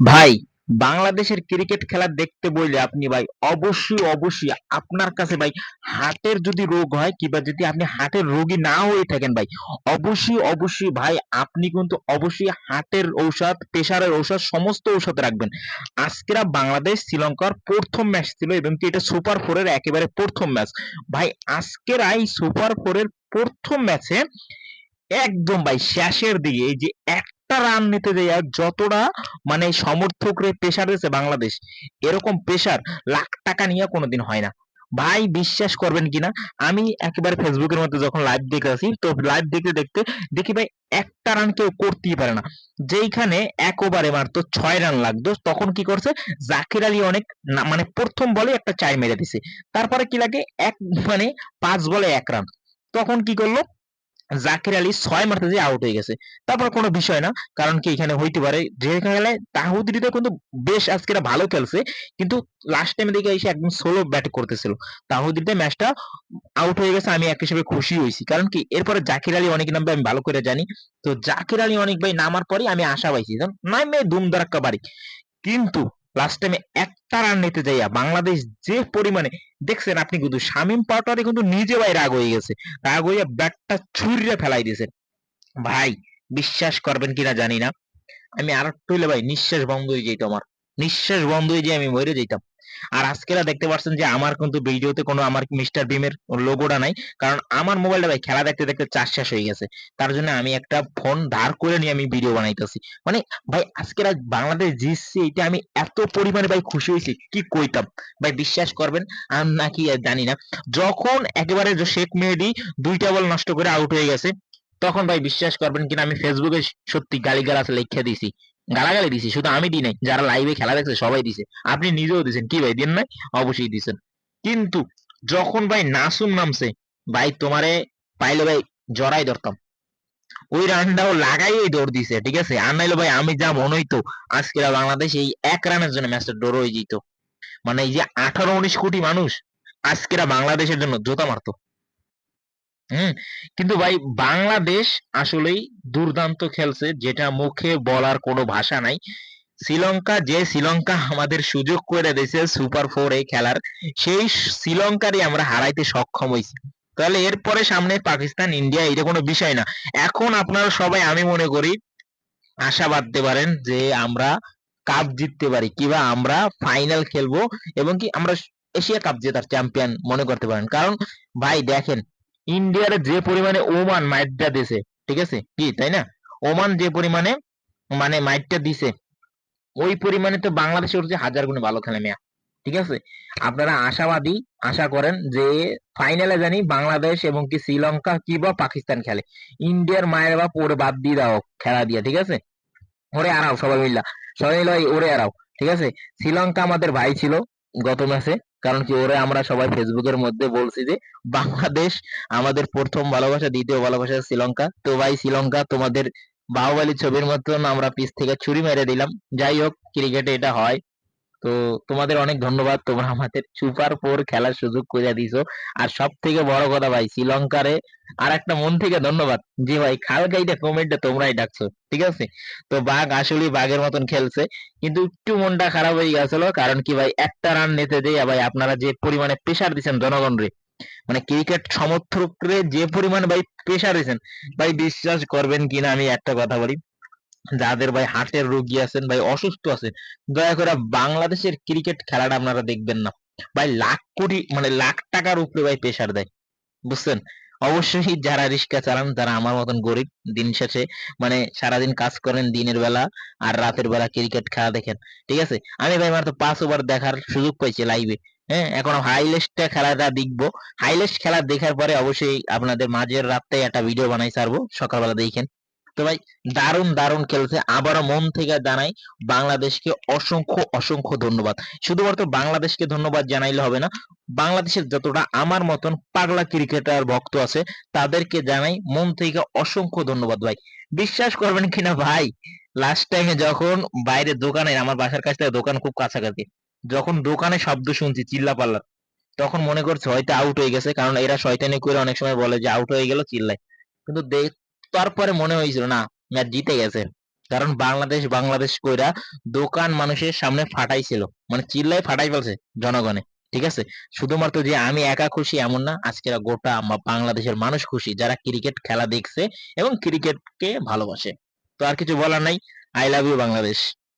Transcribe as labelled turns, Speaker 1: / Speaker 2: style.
Speaker 1: ভাই, বাংলাদেশের ক্রিকেট খেলা দেখতে বললে আপনি ভাই অবশ্যই অবশ্যই আপনার কাছে ভাই হার্টের যদি রোগ হয় কিংবা যদি আপনি হার্টের রোগী না হয়ে থাকেন ভাই, অবশ্যই অবশ্যই ভাই আপনি কিন্তু অবশ্যই হার্টের ঔষধ প্রেশারের ঔষধ, সমস্ত ঔষধ রাখবেন। আজকেরা বাংলাদেশ শ্রীলঙ্কার প্রথম ম্যাচ ছিল এবং কি এটা সুপার ফোরের একেবারে প্রথম ম্যাচ ভাই, আজকের এই সুপার ফোরের প্রথম ম্যাচে একদম ভাই শেষের দিকে এই যে একটা রান নিতে যাইয়া যতটা মানে সমর্থকরে প্রেসার দিয়েছে বাংলাদেশ, এরকম প্রেসার লাখ টাকা নিয়ে কোনোদিন হয় না। ভাই, বিশ্বাস করবেন কিনা? আমি একেবারে ফেসবুকের মধ্যে যখন লাইভ দেখেছি তো লাইভ দেখতে দেখতে দেখি ভাই, একটা রান কেউ করতেই পারে না। যেইখানে এক ওভারে মাত্র ছয় রান লাগতো, তখন কি করছে? জাকির আলী অনেক মানে প্রথম বলে একটা চার মেরে দিছে। তারপরে কি লাগে? এক মানে পাঁচ বলে এক রান তখন কি করল? জাকির আলী ছয় মারতে যে আউট হয়ে গেছে। তারপর কোনো বিষয় না, কারণ কি এখানে হইতে পারে যে খেলে তাহুদিরিতে কিন্তু বেশ আজকে ভালো খেলছে, কিন্তু লাস্ট টাইমে দেখে এসে একদম সোলো ব্যাট করতেছিল। তাহুদিরিতে ম্যাচটা আউট হয়ে গেছে, আমি এক হিসেবে খুশি হয়েছি। কারণ কি, এরপরে জাকির আলী অনেক নামবে, আমি ভালো করে জানি। তো জাকির আলী অনেক ভাই নামার পরে আমি আশা পাইছি নামে দুম দারাক্কা বাড়ি। কিন্তু লাস্ট টাইমে একটা রান নিতে যাইয়া বাংলাদেশ যে পরিমাণে, দেখছেন আপনি কিন্তু শামিম পাটোয়ারি কিন্তু নিজে ভাই রাগ হয়ে গেছে। রাগ হইয়া ব্যাটটা ছুরিয়ে ফেলাই দিয়েছে। ভাই, বিশ্বাস করবেন কিনা জানি না। আমি আর একটু হইলে ভাই, নিঃশ্বাস বন্ধ হয়ে যেত আমার। নিঃশ্বাস বন্ধ হয়ে যেয়ে আমি মরে যেতাম আর আজকেরা দেখতে পাচ্ছেন যে আমার কিন্তু ভিডিওতে কোনো আমার মিস্টার বিমের লোগোটা নাই, কারণ আমার মোবাইলটা ভাই খেলা দেখতে দেখতে চার্জ শেষ হয়ে গেছে। তার জন্য আমি একটা ফোন ধার করে নিয়ে আমি ভিডিও বানাইতেছি। মানে ভাই আজকের আজ বাংলাদেশ জিতছে এটা আমি এত পরিমাণে ভাই খুশি হয়েছি। কি কইতাম? ভাই বিশ্বাস করবেন, আমি নাকি আর জানি না। যখন একেবারে শেখ মেহেদি দুইটা বল নষ্ট করে আউট হয়ে গেছে, তখন ভাই বিশ্বাস করবেন কিনা আমি ফেসবুকে সত্যি গালিগালাজ লিখে দিছি। গালাগালি দিছি, শুধু আমি দিই নাই, যারা লাইভে খেলা দেখছে সবাই দিছে। আপনি নিজেও দিছেন, কি ভাই, দেন নাই? অবশ্যই দিছেন। কিন্তু যখন ভাই নাসুম নামছে, ভাই তোমারে পাইলে ভাই জড়াই ধরতাম। ওই রানটাও লাগাই দৌড় দিছে, ঠিক আছে? আর নাইলে ভাই আমি যা মনে হইতো, আজকে বাংলাদেশ এই এক রানের জন্য ম্যাচটা ড্র হয়ে যেত। মানে এই যে আঠারো, উনিশ কোটি মানুষ আজকেরা বাংলাদেশের জন্য জোতা মারতো। হুম? কিন্তু ভাই বাংলাদেশ আসলেই দুর্দান্ত খেলছে, যেটা মুখে বলার কোনো ভাষা নাই। শ্রীলঙ্কা যে শ্রীলঙ্কা আমাদের সুযোগ করে দিয়েছে সুপার ফোর এই খেলার, সেই শ্রীলঙ্কারই আমরা হারাইতে সক্ষম হয়েছি। তাহলে এরপরে সামনে পাকিস্তান, ইন্ডিয়া এটা কোনো বিষয় না। এখন আপনারা সবাই, আমি মনে করি, আশা বাঁধতে পারেন যে আমরা কাপ জিততে পারি, কিবা আমরা ফাইনাল খেলব, এবং কি আমরা এশিয়া কাপ জেতার চ্যাম্পিয়ন মনে করতে পারেন। কারণ, ভাই দেখেন ইন্ডিয়ার যে পরিমাণে ওমান মাইটটা দিছে, ঠিক আছে? কি, তাই না? ওমান যে পরিমাণে মানে মাইটটা দিছে, ওই পরিমাণে তো বাংলাদেশের যে হাজার গুণে ভালো খেলে মেয়া ঠিক আছে? আপনারা আশাবাদী, আশা করেন যে ফাইনালে জানি বাংলাদেশ এবং কি শ্রীলঙ্কা কি বা পাকিস্তান খেলে। ইন্ডিয়ার মায়ের বাপ ওরে বাদ দিয়ে দাও, খেলা দিয়ে, ঠিক আছে? ওরে আরাও সবাই মিল্লা, সবাই মিলে ওরে আরাও ঠিক আছে? শ্রীলঙ্কা আমাদের ভাই ছিল গত ম্যাচে কারণ কি ওরা আমরা সবাই ফেসবুকের মধ্যে বলছি যে, বাংলাদেশ আমাদের প্রথম ভালোবাসা, দ্বিতীয় ভালোবাসা শ্রীলঙ্কা। তো ভাই, শ্রীলঙ্কা তোমাদের বাহুবলী ছবির মতন আমরা পিস থেকে ছুরি মেরে দিলাম। যাই হোক, ক্রিকেটে এটা হয়। তো তোমাদের অনেক ধন্যবাদ, তোমরা আমাদের সুপার ফোর খেলার সুযোগ করে দিছো আর সব থেকে বড় কথা ভাই, শ্রীলঙ্কারে আর একটা মন থেকে ধন্যবাদ, যে ভাই খাল গাইটা কমেন্টে তোমরাই ডাকছো, ঠিক আছে? তো বাঘ আসলে বাঘের মতন খেলছে, কিন্তু একটু মনটা খারাপ হয়ে গেছিল, কারণ কি ভাই, একটা রান নিতে দিয়ে ভাই, আপনারা যে পরিমাণে প্রেসার দিচ্ছেন জনগণরে মানে ক্রিকেট সমর্থকরে যে পরিমাণ ভাই প্রেসার দিচ্ছেন, ভাই বিশ্বাস করবেন কিনা আমি একটা কথা বলি যাদের ভাই হার্টের রোগী আছেন, ভাই অসুস্থ আছেন, দয়া করে বাংলাদেশের ক্রিকেট খেলাটা আপনারা দেখবেন না। ভাই লাখ কোটি মানে লাখ টাকার উপরে ভাই প্রেসার দেয়, বুঝছেন? অবশ্যই যারা রিক্সা চালান, তারা আমার মতন গরিব, দিন শেষে মানে সারাদিন কাজ করেন দিনের বেলা আর রাতের বেলা ক্রিকেট খেলা দেখেন, ঠিক আছে? আমি ভাই মাত্র পাঁচ ওভার দেখার সুযোগ পাইছি লাইভে হ্যাঁ? এখন হাইলেস্টটা খেলাটা দেখব। হাইলেস্ট খেলা দেখার পরে অবশ্যই আপনাদের মাঝের রাতে একটা ভিডিও বানাই ছাড়বো, সকালবেলা দেখেন। তো ভাই, দারুণ দারুণ খেলছে। আবারও মন থেকে জানাই, বাংলাদেশকে অসংখ্য অসংখ্য ধন্যবাদ। শুধুমাত্র বাংলাদেশকে ধন্যবাদ জানাইলে হবে না, বাংলাদেশের যতটা আমার মতন পাগলা ক্রিকেটার ভক্ত আছে, তাদেরকে জানাই মন থেকে অসংখ্য ধন্যবাদ ভাই। বিশ্বাস করবেন কিনা ভাই লাস্ট টাইমে যখন বাইরে দোকানে, আমার বাসার কাছ থেকে দোকান খুব কাছাকাছি, যখন দোকানে শব্দ শুনছি চিল্লা পাল্লা তখন মনে করছে হয়তো আউট হয়ে গেছে, কারণ এরা শয়তানি করে অনেক সময় বলে যে আউট হয়ে গেল, চিল্লায়। কিন্তু তারপরে মনে হয়েছিল, না, ম্যাচ জিতে গেছে। কারণ বাংলাদেশ বাংলাদেশ কইরা দোকান মানুষের সামনে ফাটাইছিল। মানে চিল্লাই ফাটাই ফেলছে জনগণে, ঠিক আছে? শুধুমাত্র যে আমি একা খুশি এমন না, আজকের গোটা বাংলাদেশের মানুষ খুশি, যারা ক্রিকেট খেলা দেখছে এবং ক্রিকেটকে ভালোবাসে। তো আর কিছু বলার নাই। I love you Bangladesh.